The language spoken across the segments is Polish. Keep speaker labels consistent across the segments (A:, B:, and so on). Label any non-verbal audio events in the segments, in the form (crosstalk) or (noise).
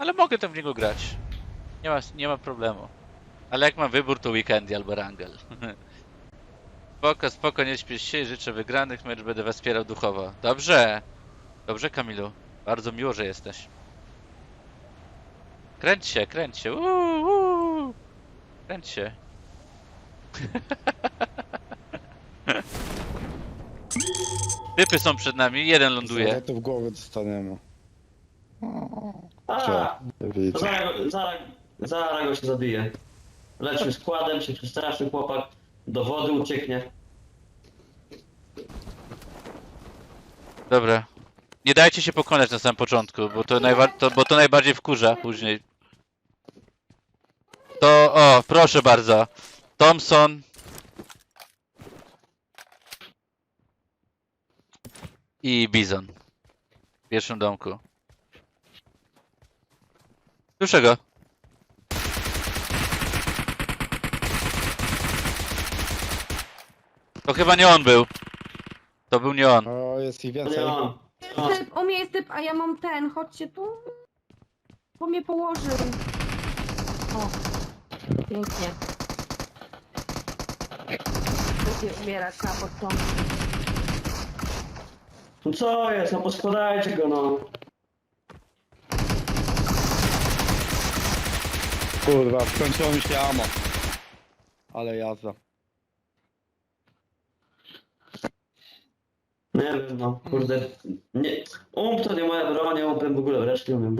A: Ale mogę tam w niego grać. Nie ma, nie ma problemu. Ale jak mam wybór, to Weekendy albo Rangel. (laughs) spoko, spoko, nie śpiesz się życzę wygranych, mecz będę wspierał duchowo. Dobrze. Dobrze, Kamilu. Bardzo miło, że jesteś. Kręć się, kręć się. Uuu, uuu. Kręć się. (laughs) Typy są przed nami, jeden ląduje.
B: Zaraz to w głowę dostaniemy.
C: A,
B: widzę.
C: zaraz, zaraz, zaraz go się zabije. Leci składem, się przestraszy chłopak, do wody ucieknie.
A: Dobra. Nie dajcie się pokonać na samym początku, bo to, najwa- to, bo to najbardziej wkurza później. To, o, proszę bardzo. Thompson. I Bizon. W pierwszym domku. Słyszę go. To chyba nie on był. To był nie on.
B: O, jest ich
C: To
B: więcej.
C: nie on. O,
D: Typ, u mnie jest typ, a ja mam ten, chodźcie tu. Bo mnie położył. O, pięknie. Będzie umierać na początku.
C: No co jest, no poskładajcie go no.
B: Kurwa, skończyło mi się amo. Ale jazda.
C: Nie wiem no, kurde. Nie, ump to nie moja broń, nie umpem w ogóle wreszcie nie umiem.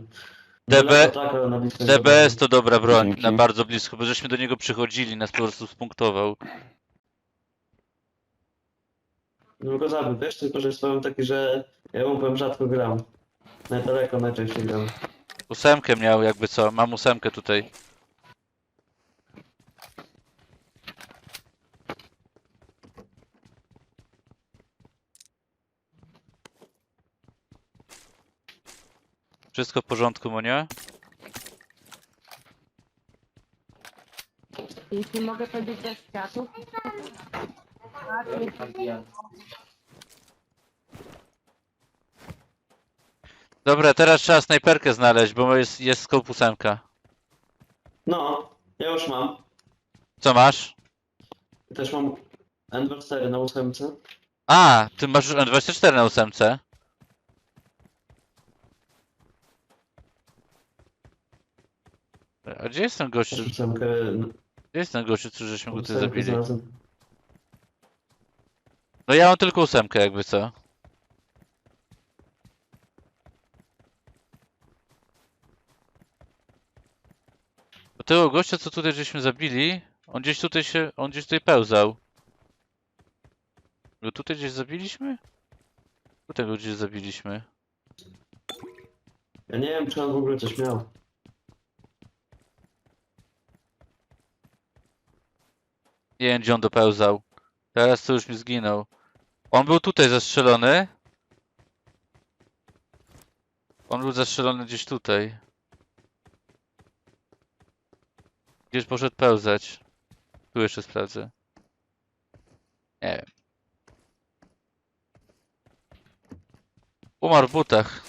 A: DB
C: Daleko tak, ale na blisko nie
A: DBS to dobra broń,
B: Dzięki.
A: na bardzo blisko, bo żeśmy do niego przychodzili, nas po prostu spunktował.
C: No go zabił, wiesz, tylko że jest powiem taki, że ja umpem rzadko gram. Na daleko najczęściej gram.
A: Ósemkę miał jakby co, mam ósemkę tutaj. Wszystko w porządku, Monia?
D: Jeśli mogę powiedzieć bez światów.
A: Dobra, teraz trzeba snajperkę znaleźć, bo jest, jest scope ósemka.
C: No, ja już mam.
A: Co masz?
C: Też mam N24 na ósemce.
A: A, ty masz już N24 na ósemce. A gdzie jest ten?
C: Też ósemkę.
A: Gdzie jest ten gościu, który żeśmy go tutaj zabili?
C: znalazłem.
A: No ja mam tylko ósemkę jakby co. Bo tego gościa, co tutaj żeśmy zabili, on gdzieś tutaj się, on gdzieś tutaj pełzał. Go tutaj gdzieś zabiliśmy? Tutaj go gdzieś zabiliśmy.
C: Ja nie wiem, czy on w ogóle coś miał.
A: Nie wiem, gdzie on dopełzał. Teraz to już mi zginął. On był tutaj zastrzelony. On był zastrzelony gdzieś tutaj. Gdzieś poszedł pełzać. Tu jeszcze sprawdzę. Nie wiem. Umarł w butach.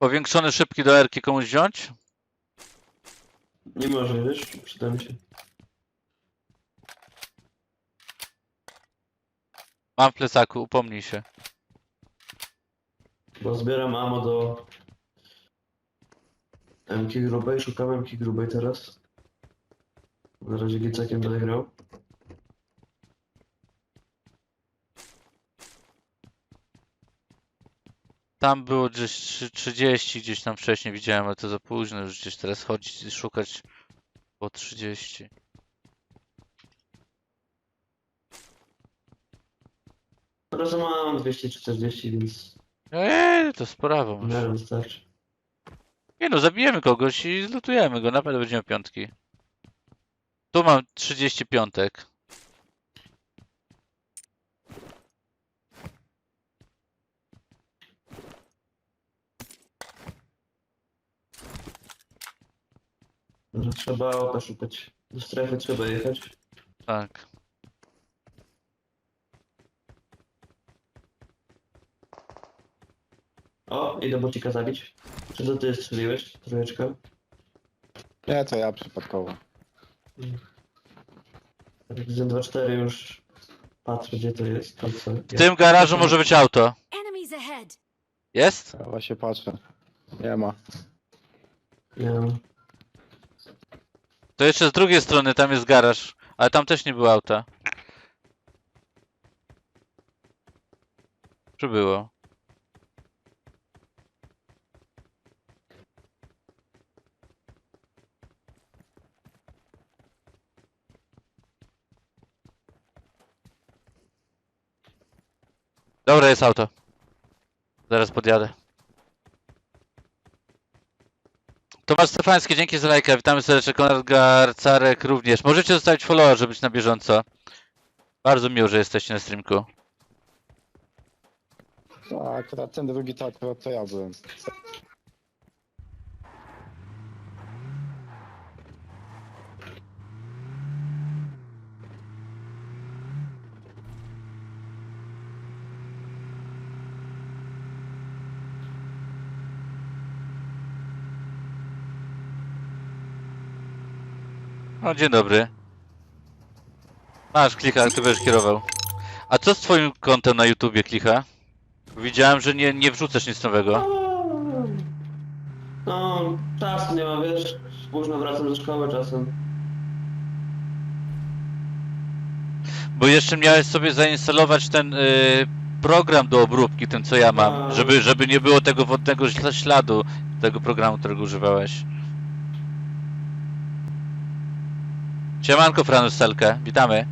A: Powiększony szybki do erki komuś wziąć?
C: Nie może, wiesz, przyda mi się.
A: Mam w plecaku, upomnij się.
C: Bo zbieram ammo do MK grubej, szukam MK grubej teraz. Na razie gicekiem będę grał.
A: Tam było gdzieś trzy- 30, gdzieś tam wcześniej widziałem, ale to za późno już gdzieś teraz chodzić i szukać po 30.
C: Teraz mam 240, więc
A: Eee, to sprawa.
C: w miarę wystarczy.
A: Nie no, zabijemy kogoś i zlutujemy go, naprawdę będziemy piątki. Tu mam 35.
C: Że trzeba auta szukać. Do strefy trzeba jechać.
A: Tak.
C: O, idę bocika zabić. Czy to ty strzeliłeś? Trójeczkę?
B: Nie, to ja przypadkowo.
C: Tak z 2-4 już patrzę gdzie to jest. To co?
A: W tym garażu może być auto.
E: Enemies ahead!
A: Jest?
B: Ja właśnie patrzę. Nie ma.
C: Nie wiem.
A: To jeszcze z drugiej strony tam jest garaż. Ale tam też nie było auta. Czy było? Dobra, jest auto. Zaraz podjadę. Tomasz Stefański, dzięki za lajka. Witamy serdecznie. Konrad Garcarek również. Możecie zostawić followa, żeby być na bieżąco. Bardzo miło, że jesteście na streamku.
B: Tak, akurat ten drugi to akurat to ja byłem.
A: O, dzień dobry. Masz, klicha, ty będziesz kierował. A co z twoim kontem na YouTubie, klicha? Widziałem, że nie, nie wrzucasz nic nowego.
C: No, czasu nie ma, wiesz. Późno wracam do szkoły czasem.
A: Bo jeszcze miałeś sobie zainstalować ten y, program do obróbki, ten co ja mam, żeby, żeby nie było tego wodnego śla- śladu tego programu, którego używałeś. Siemanko Franus Selke, witamy.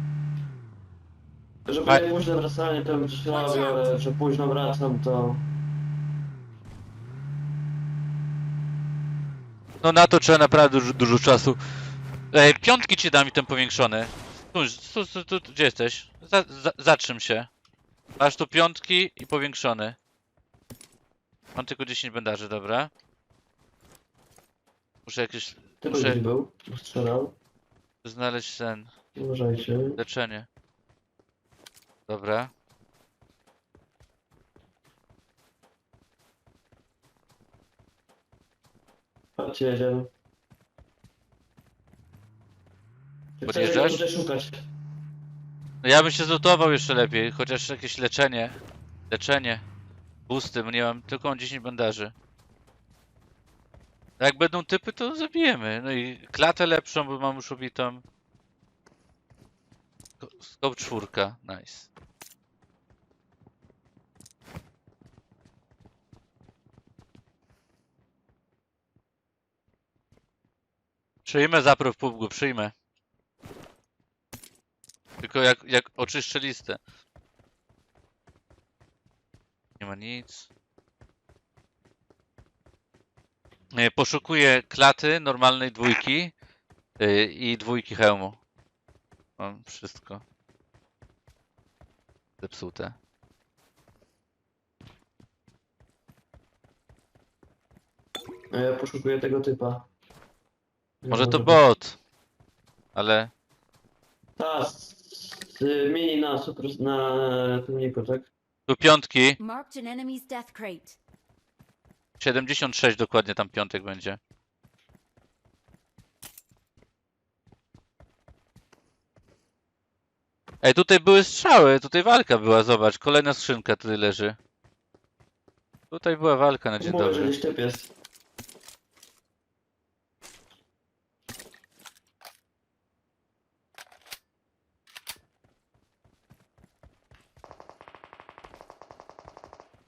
C: Żeby
A: A-
C: nie późno wracanie, to bym robił, ale że późno wracam, to...
A: No na to trzeba naprawdę dużo, dużo czasu. Ej, piątki ci dam i ten powiększony. Tu, tu, tu, tu, tu gdzie jesteś? Za, za, zatrzym się. Masz tu piątki i powiększony. Mam tylko 10 bandaży, dobra. Muszę jakieś
C: Ty
A: Muszę-
C: gdzieś był? Strzelał?
A: Znaleźć ten
C: Uważajcie.
A: leczenie. Dobra.
C: Chodźcie, jedziemy.
A: Podjeżdżasz?
C: szukać?
A: No ja bym się zlutował jeszcze lepiej, chociaż jakieś leczenie. Leczenie. Busty, bo nie mam, tylko mam 10 bandaży. Jak będą typy, to zabijemy. No i klatę lepszą, bo mam już ubitą. Ko- Skop czwórka, nice. Przyjmę zapraw pubgu, przyjmę. Tylko jak, jak oczyszczę listę. Nie ma nic. E, Poszukuję klaty normalnej dwójki y, i dwójki hełmu. Mam wszystko. Zepsute.
C: A ja poszukuję tego typa.
A: Może to bot. Ale
C: Ta, z, z mini na super, na filmiku, tak?
A: tu piątki.
E: Marked an enemy's death crate.
A: 76 dokładnie tam piątek będzie. Ej, tutaj były strzały, tutaj walka była, zobacz, kolejna skrzynka tutaj leży. Tutaj była walka na dzień
C: Mówię, że
A: dobry.
C: gdzieś typ jest.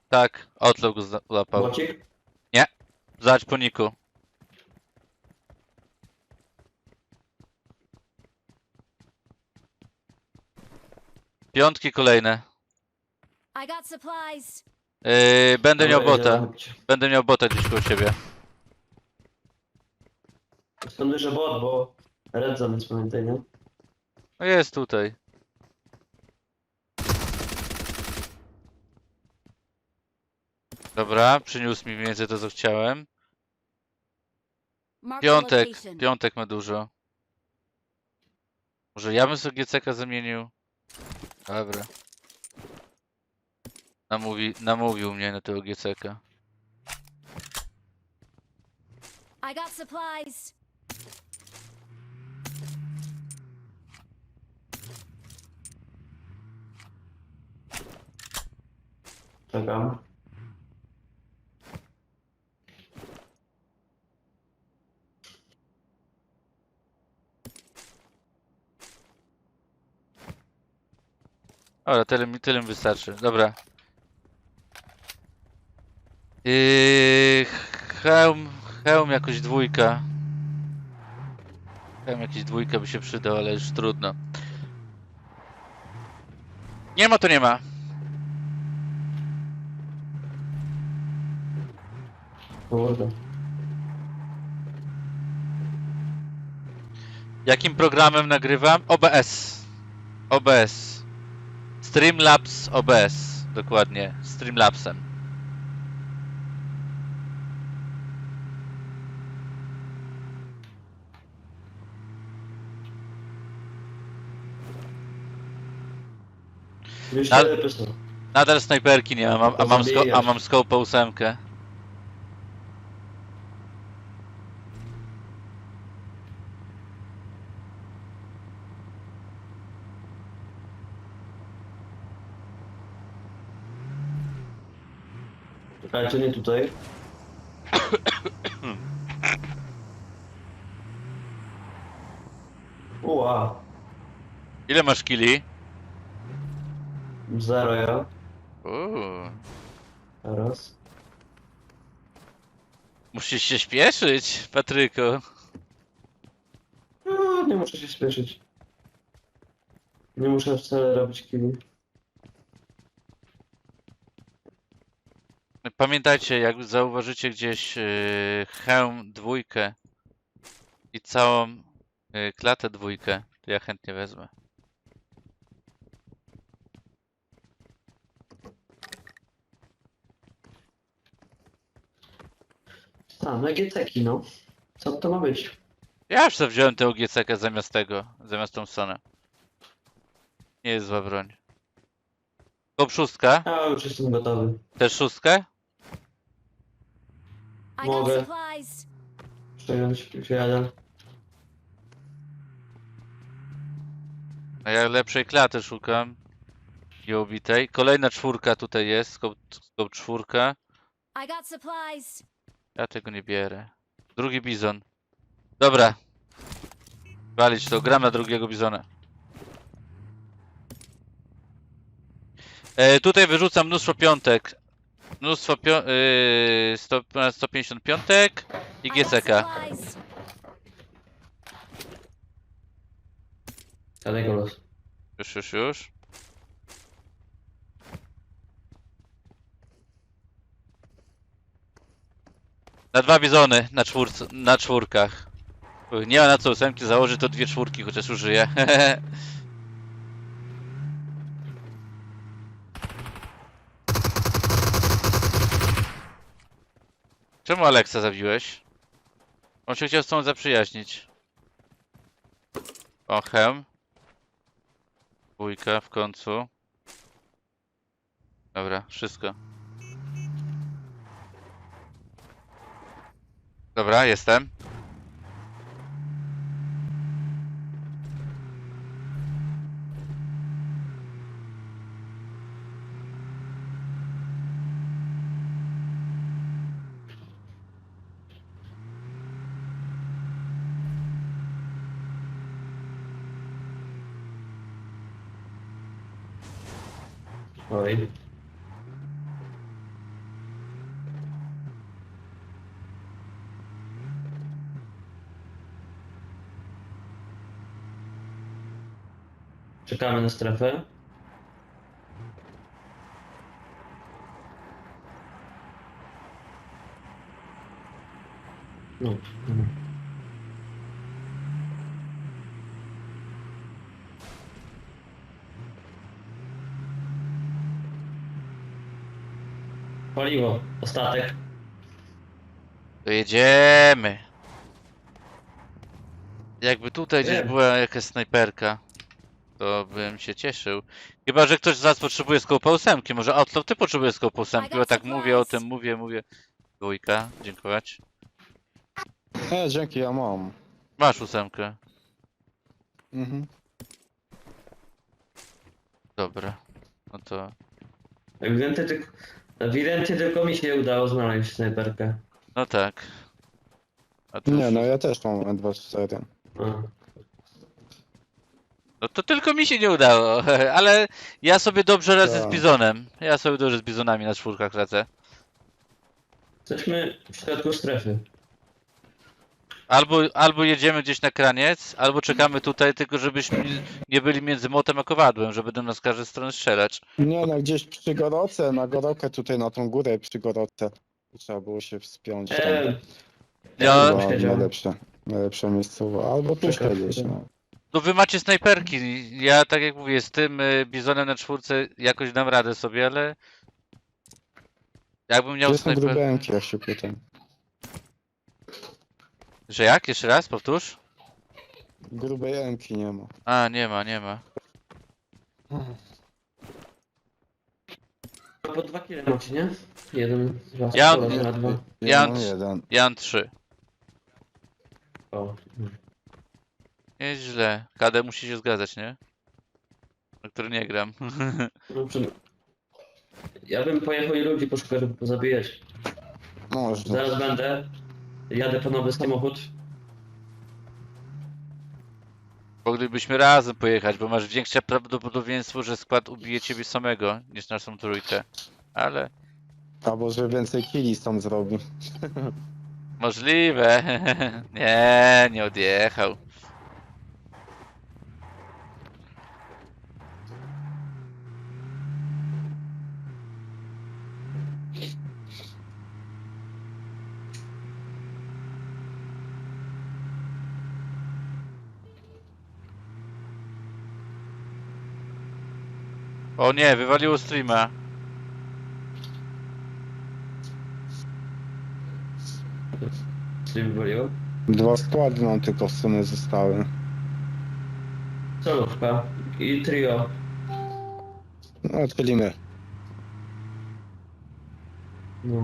A: Tak, Outlaw go za- złapał.
C: Bocik?
A: Zobacz po niku. Piątki kolejne.
E: I got supplies.
A: Yy, będę miał
C: Dobra,
A: bota. Będę miał bota gdzieś koło ciebie.
C: Sądzę, że bot, bo red zone jest, pamiętaj, nie?
A: No jest tutaj. Dobra, przyniósł mi mniej więcej to co chciałem. Piątek, piątek ma dużo. Może ja bym sobie GCK zamienił? Dobra. Namówi, namówił mnie na tego GCK.
E: I got supplies.
C: Czekam.
A: Dobra, tyle, mi- tyle mi wystarczy. Dobra. Yy, hełm, hełm jakoś dwójka. Hełm jakiś dwójka by się przydał, ale już trudno. Nie ma to nie ma.
C: Kurde.
A: Jakim programem nagrywam? OBS. OBS. Streamlabs OBS. Dokładnie. Streamlabsem. Nadal snajperki nie mam, a, a, mam, sko- a mam scope ósemkę.
C: Czekajcie, nie tutaj. Ua,
A: Ile masz kili?
C: zero ja.
A: Uuu.
C: Teraz.
A: Musisz się śpieszyć, Patryku.
C: No, nie muszę się spieszyć. Nie muszę wcale robić kili.
A: Pamiętajcie, jak zauważycie gdzieś yy, hełm dwójkę i całą yy, klatę dwójkę, to ja chętnie wezmę.
C: A, na GTki, no. Co to ma być?
A: Ja już sobie wziąłem tę OGCK zamiast tego, zamiast Thompsona. Nie jest zła broń. Kop szóstka?
C: A, już jestem gotowy.
A: Też szóstkę?
E: I got
C: Mogę.
E: supplies.
C: Przejąć, już jadę.
A: A ja lepszej klaty szukam. I obitej. Kolejna czwórka tutaj jest, skop, skop czwórka.
E: I got supplies.
A: Ja tego nie bierę. Drugi bizon. Dobra. Walić to, gram na drugiego bizona. E, tutaj wyrzucam mnóstwo piątek. Mnóstwo pio yy, 100, ponad 150 piątek i GCK.
C: Daleko los.
A: Już, już, już. Na dwa bizony, na, czwórce, na czwórkach. Nie ma na co ósemki założyć, to dwie czwórki chociaż użyję. (laughs) Czemu Aleksa zabiłeś? On się chciał z tą zaprzyjaźnić. O, hem. Dwójka w końcu. Dobra, wszystko. Dobra, jestem.
C: Oj. Czekamy na strefę. No. Paliwo, ostatek.
A: To jedziemy. Jakby tutaj gdzieś była jakaś snajperka, to bym się cieszył. Chyba, że ktoś z was potrzebuje skopa ósemki. Może Outlaw, ty potrzebujesz skopa ósemki, bo tak mówię o tym, mówię, mówię. Dwójka, dziękować.
B: E, dzięki, ja mam.
A: Masz ósemkę.
B: Mhm.
A: Dobra. No to...
C: Ewidentnie tylko, ewidentnie tylko mi się udało znaleźć snajperkę.
A: No tak. A to
B: Nie,
A: już-
B: no ja też mam N24.
C: A.
A: No to tylko mi się nie udało, (laughs) ale ja sobie dobrze radzę z
B: Tak.
A: bizonem. Ja sobie dobrze z bizonami na czwórkach radzę.
C: Jesteśmy w środku strefy.
A: Albo, albo jedziemy gdzieś na kraniec, albo czekamy tutaj, tylko żebyśmy nie byli między motem a kowadłem, że będą nas z każdej strony strzelać.
B: Nie no, gdzieś przy Goroce, na Gorokę tutaj na tą górę przy Goroce. Trzeba było się wspiąć tam.
C: Eee,
A: Ja-
C: siedział.
B: najlepsze, najlepsze miejscowo. Albo tu
C: Czekaj,
B: siedzieć,
C: czekaj.
B: no.
A: No wy macie snajperki. Ja tak jak mówię, z tym y, bizonem na czwórce jakoś dam radę sobie, ale... Jakbym miał
B: Gdzie są
A: snajper...
B: się pytam.
A: Że jak? Jeszcze raz? Powtórz?
B: Grubej emki nie ma.
A: A, nie ma, nie ma.
C: po dwa kile macie, nie? Jeden, dwa,
A: Ja-
C: ja... na dwa.
A: Ja-
B: Ja mam jeden.
A: Ja mam trzy.
C: O.
A: Nieźle. KD musi się zgadzać, nie? Na który nie gram. (laughs)
C: No, przy- Ja bym pojechał i ludzi poszukał, żeby pozabijać.
B: Można.
C: Zaraz będę. Jadę po nowy samochód.
A: Moglibyśmy razem pojechać, bo masz większe prawdopodobieństwo, że skład ubije ciebie samego niż naszą trójkę. Ale
B: Albo że więcej kili stąd zrobi.
A: możliwe. (laughs) nie, nie odjechał. O nie, wywaliło streama.
C: Czyli wywaliło.
B: Dwa składy nam tylko w sumie zostały.
C: Solówka i trio.
B: No, odchylimy.
C: No.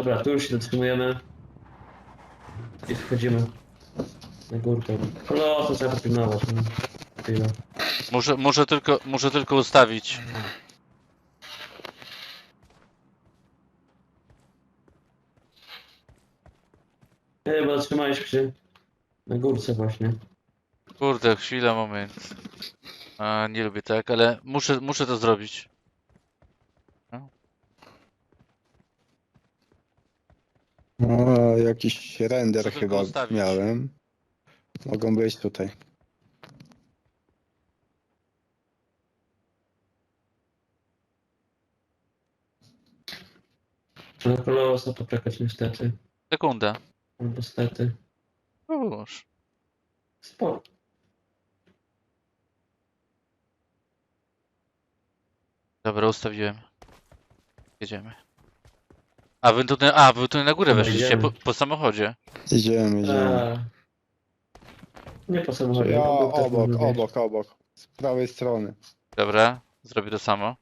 C: Dobra, tu już się zatrzymujemy. I wchodzimy na górkę. Kolosa trzeba popilnować. No. Chwilę.
A: Muszę, muszę tylko, muszę tylko ustawić.
C: Nie, bo zatrzymaliśmy się na górce właśnie.
A: Kurde, chwila, moment. A, nie lubię tak, ale muszę, muszę to zrobić.
B: O, jakiś render
A: tylko
B: chyba
A: ustawić.
B: miałem. Mogą być tutaj.
C: Na kolosa poczekać niestety.
A: Sekunda.
C: Albo stety.
A: Już.
C: Spoko.
A: Dobra, ustawiłem. Jedziemy. A wy tutaj, a wy tutaj na górę
C: Dobra,
A: weszliście,
C: idziemy.
A: po, po samochodzie.
B: Idziemy, idziemy.
C: Eee, nie po samochodzie.
B: Ja
C: obok też
B: obok, obok, obok. Z prawej strony.
A: Dobra, zrobię to samo.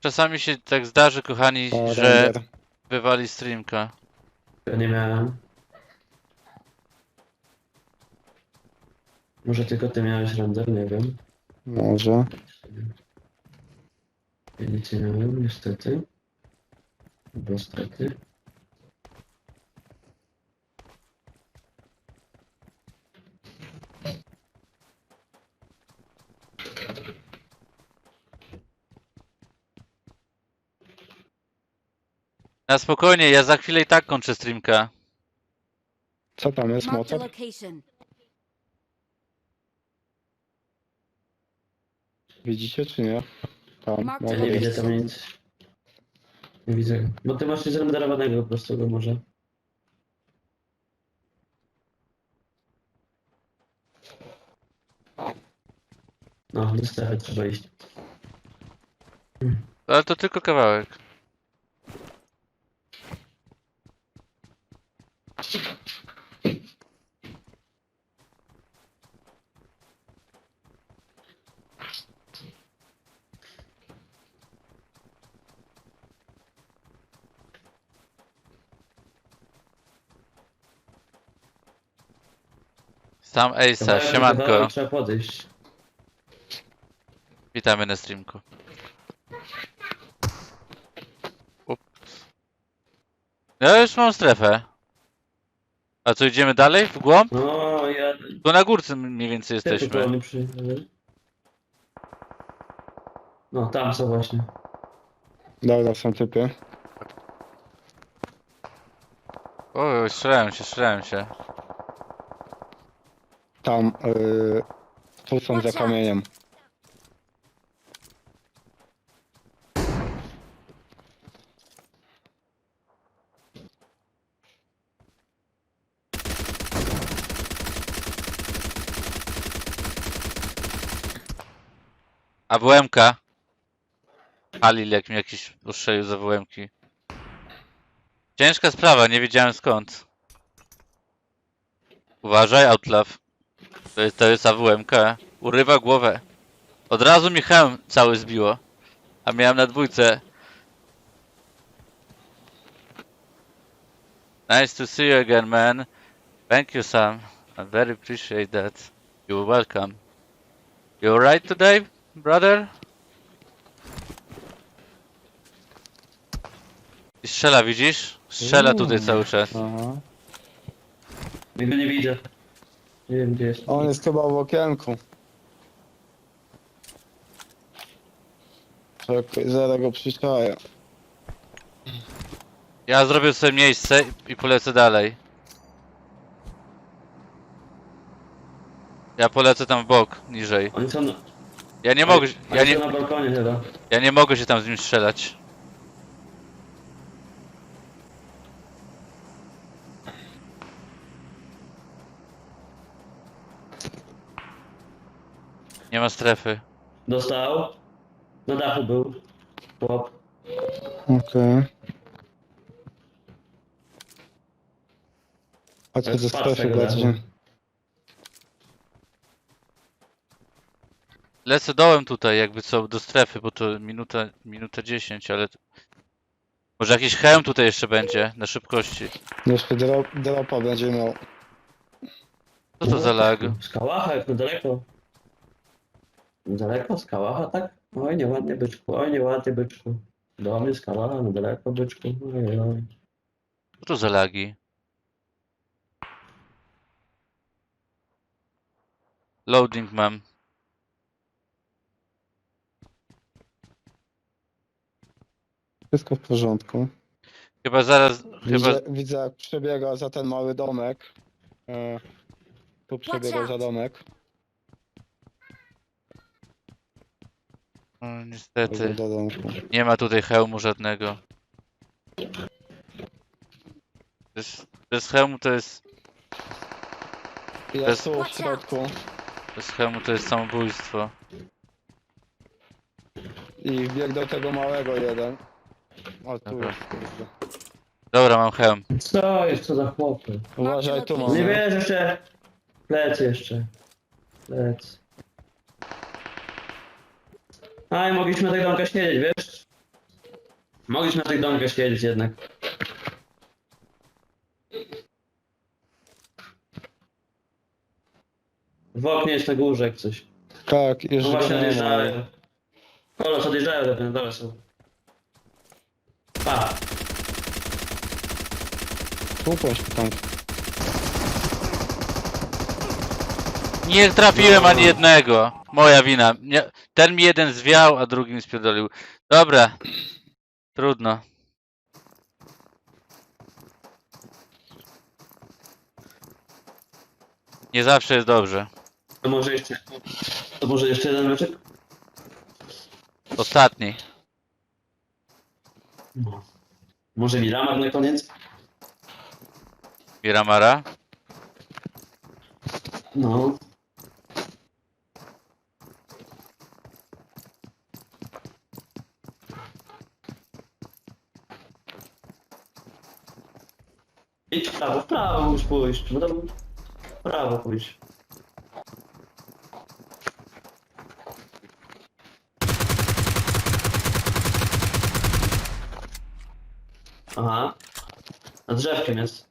A: Czasami się tak zdarzy, kochani,
B: O,
A: że
B: render.
A: wywali streamka.
C: Ja nie miałem. Może tylko ty miałeś render, nie wiem.
B: Może.
C: Ja nic nie miałem, niestety. Bo stety.
A: Na spokojnie, ja za chwilę i tak kończę streamka.
B: Co tam jest,
E: Marked a
B: motor?
E: location.
B: Widzicie czy nie? Tam.
C: Ja nie widzę tam nic. Nie widzę. Bo ty masz zrenderowanego po prostu go może. No, do strefy trzeba iść.
A: Ale to tylko kawałek. Sam Ace'a, siemanko.
C: Trzeba podejść.
A: Witamy na streamku. Ups. Ja już mam strefę. A co, idziemy dalej? W głąb?
C: No, ja...
A: Tu na górce mniej więcej jesteśmy.
C: przy... No, tam są właśnie.
B: Dobra, są typy.
A: Oj, strzelałem się, strzelałem się.
B: Tam, yy, tu są za kamieniem.
A: A WM-ka? Halil jak mi jakiś ustrzelił za WM-ki. Ciężka sprawa, nie wiedziałem skąd. Uważaj, Outlaw. To jest, to jest AWM-ka. Urywa głowę. Od razu mi hełm cały zbiło. A miałem na dwójce. Nice to see you again, man. Thank you, Sam. I very appreciate that. You're welcome. You alright today, brother? I strzela, widzisz? Strzela tutaj cały czas.
B: Aha.
C: Nie widzę. Nie wiem gdzie jest.
B: On jest chyba w okienku. Czekaj, zaraz go.
A: Ja zrobię sobie miejsce i polecę dalej. Ja polecę tam w bok, niżej.
C: Oni są na...
A: Ja nie mogę,
C: Oni
A: ja nie,
C: są na balkonie chyba.
A: ja nie mogę się tam z nim strzelać. Nie ma strefy.
C: Dostał. Na dachu był. Chłop.
B: Okej. Chodźcie do strefy
C: tego.
A: Lecę dołem tutaj, jakby co, do strefy, bo to minuta, minuta 10, ale... Może jakiś hełm tutaj jeszcze będzie, na szybkości.
B: Jeszcze drop, dropa będzie miał.
A: Co to za lag?
C: Z kałacha, jak to daleko. Daleko z kałacha, tak? Oj, nieładnie byczku, oj, nieładnie byczku. Do mnie z kałacha, no daleko byczku. Oj, oj.
A: Co to za lagi? Loading mam.
B: Wszystko w porządku.
A: Chyba zaraz, chyba...
B: Widzę, widzę jak przebiega za ten mały domek. E, tu przebiega za domek.
A: O,
B: Albo
A: niestety,
B: do domku.
A: nie ma tutaj hełmu żadnego. Bez, bez hełmu to jest...
B: Ja
A: Bez-
B: tu w środku.
A: Bez hełmu to jest samobójstwo.
B: I wbiegł do tego małego jeden. O tu
A: Dobra.
B: jest, kurde.
A: Dobra, mam hełm.
C: Co jest to za chłopy?
B: Uważaj, tu
C: Nie
B: mamy.
C: wiesz jeszcze. Plec jeszcze. Plec. Aj, mogliśmy na tych domkach siedzieć, wiesz? Mogliśmy tych domkach siedzieć jednak. W oknie jest na górze jak coś.
B: Tak,
C: No właśnie odjeżdżają. Kolos odjeżdżają, lepiej na dole są. Pa!
B: Poszło tam.
A: Nie trafiłem ani jednego. Moja wina. Nie, ten mi jeden zwiał, a drugi mi spierdolił. Dobra. Trudno. Nie zawsze jest dobrze.
C: To może jeszcze... To może jeszcze jeden meczek?
A: Ostatni.
C: No. Może Miramar na koniec?
A: Miramara.
C: No. Idź w prawo, w prawo już pójść, bo tam w prawo pójść. Aha. Nad drzewkiem jest.